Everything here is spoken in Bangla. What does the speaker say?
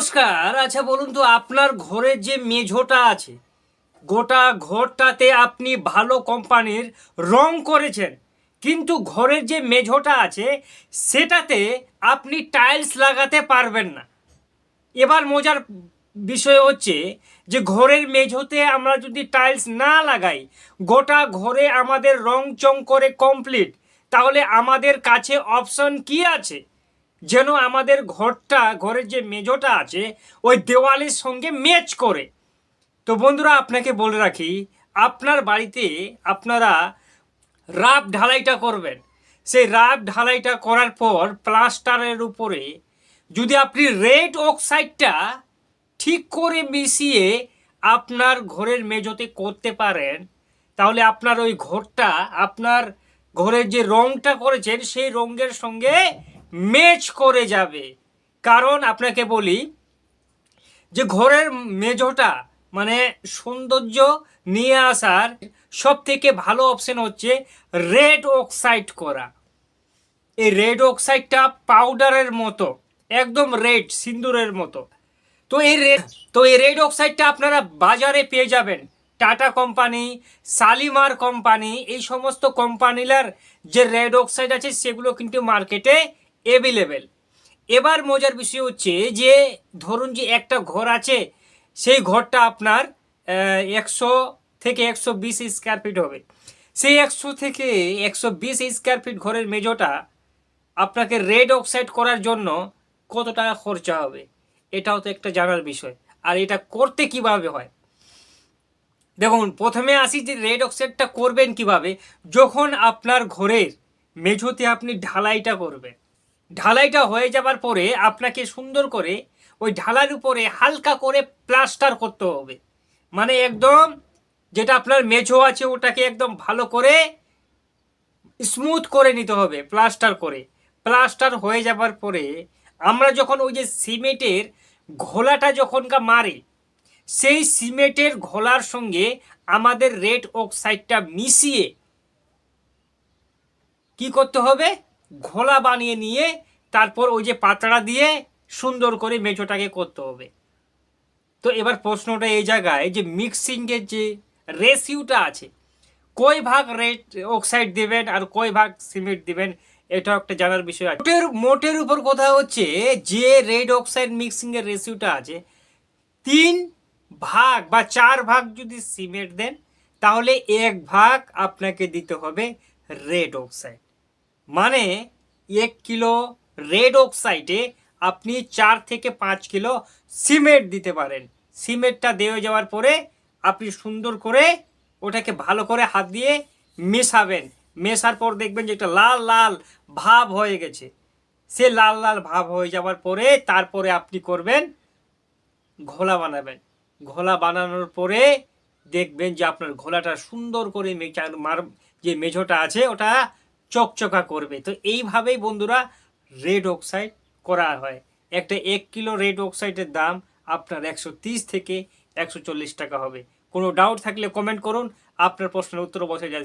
নমস্কার। আচ্ছা বলুন তো, আপনার ঘরের যে মেঝোটা আছে, গোটা ঘরটাতে আপনি ভালো কোম্পানির রং করেছেন, কিন্তু ঘরের যে মেঝোটা আছে, সেটাতে আপনি টাইলস লাগাতে পারবেন না। এবার মজার বিষয় হচ্ছে যে, ঘরের মেঝোতে আমরা যদি টাইলস না লাগাই, গোটা ঘরে আমাদের রং চং করে কমপ্লিট, তাহলে আমাদের কাছে অপশন কি আছে? যেন আমাদের ঘরটা, ঘরের যে মেঝোটা আছে, ওই দেওয়ালের সঙ্গে ম্যাচ করে। তো বন্ধুরা, আপনাকে বলে রাখি, আপনার বাড়িতে আপনারা রাব ঢালাইটা করবেন। সেই রাব ঢালাইটা করার পর প্লাস্টারের উপরে যদি আপনি রেড অক্সাইডটা ঠিক করে মিশিয়ে আপনার ঘরের মেঝোতে করতে পারেন, তাহলে আপনার ওই ঘরটা, আপনার ঘরের যে রংটা করেছেন, সেই রঙের সঙ্গে ম্যাচ করে যাবে। কারণ আপনাকে বলি যে ঘরের মেঝোটা মানে সৌন্দর্য নিয়ে আসার সব থেকে ভালো অপশন হচ্ছে রেড অক্সাইড করা। এই রেড অক্সাইডটা পাউডারের মতো, একদম রেড সিন্দুরের মতো। তো এই রেড তো এই রেড অক্সাইডটা আপনারা বাজারে পেয়ে যাবেন। টাটা কোম্পানি শালিমার কোম্পানি, এই সমস্ত কোম্পানিলার যে রেড অক্সাইড আছে, সেগুলো কিন্তু মার্কেটে অ্যাভেলেবেল এবার মজার বিষয় হচ্ছে যে, ধরুন যে একটা ঘর আছে, সেই ঘরটা আপনার একশো থেকে একশো বিশ স্কোয়ার ফিট হবে। সেই একশো থেকে একশো বিশ স্কোয়ার ফিট ঘরের মেজোটা আপনাকে রেড অক্সাইড করার জন্য কত টাকা খরচা হবে? এটাও তো একটা জানার বিষয়। আর এটা করতে কীভাবে হয়? দেখুন, প্রথমে আসি যে রেড অক্সাইডটা করবেন কীভাবে? যখন আপনার ঘরের মেঝোতে আপনি ঢালাইটা করবেন। ঢালাইটা হয়ে যাবার পরে আপনাকে সুন্দর করে ওই ঢালাইয়ের উপরে হালকা করে প্লাস্টার করতে হবে। মানে একদম যেটা আপনার মেঝো আছে ওটাকে একদম ভালো করে স্মুথ করে নিতে হবে, প্লাস্টার করে। প্লাস্টার হয়ে যাবার পরে আমরা যখন ওই যে সিমেন্টের ঘোলাটা যখনকা মারি, সেই সিমেন্টের ঘোলার সঙ্গে আমাদের রেড অক্সাইডটা মিশিয়ে কি করতে হবে? ঘোলা বানিয়ে নিয়ে তারপর ওই যে পাতড়া দিয়ে সুন্দর করে মেঝোটাকে করতে হবে। তো এবার প্রশ্নটা এই জায়গায় যে মিক্সিংয়ের যে রেসিউটা আছে, কয় ভাগ রেড অক্সাইড দেবেন আর কয় ভাগ সিমেন্ট দিবেন এটা একটা জানার বিষয় আছে। মোটের মোটের উপর কথা হচ্ছে যে রেড অক্সাইড মিক্সিংয়ের রেসিউটা আছে, তিন ভাগ বা চার ভাগ যদি সিমেন্ট দেন, তাহলে এক ভাগ আপনাকে দিতে হবে রেড অক্সাইড মানে এক কিলো রেড অক্সাইডে আপনি চার থেকে পাঁচ কিলো সিমেন্ট দিতে পারেন। সিমেন্টটা দেওয়া যাওয়ার পরে আপনি সুন্দর করে ওটাকে ভালো করে হাত দিয়ে মেশাবেন। মেশার পর দেখবেন যে একটা লাল লাল ভাব হয়ে গেছে। সে লাল লাল ভাব হয়ে যাওয়ার পরে তারপরে আপনি করবেন ঘোলা বানাবেন। ঘোলা বানানোর পরে দেখবেন যে আপনার ঘোলাটা সুন্দর করে মেচা- মার যে মেঝোটা আছে ওটা চকচকা করবে। তো এইভাবেই বন্ধুরা রেড অক্সাইড করা হয়। একটা এক কিলো রেড অক্সাইডের দাম আপনার একশো থেকে একশো চল্লিশ টাকা হবে। কোনো ডাউট থাকলে কমেন্ট করুন। আপনার প্রশ্নের উত্তর বসে যায়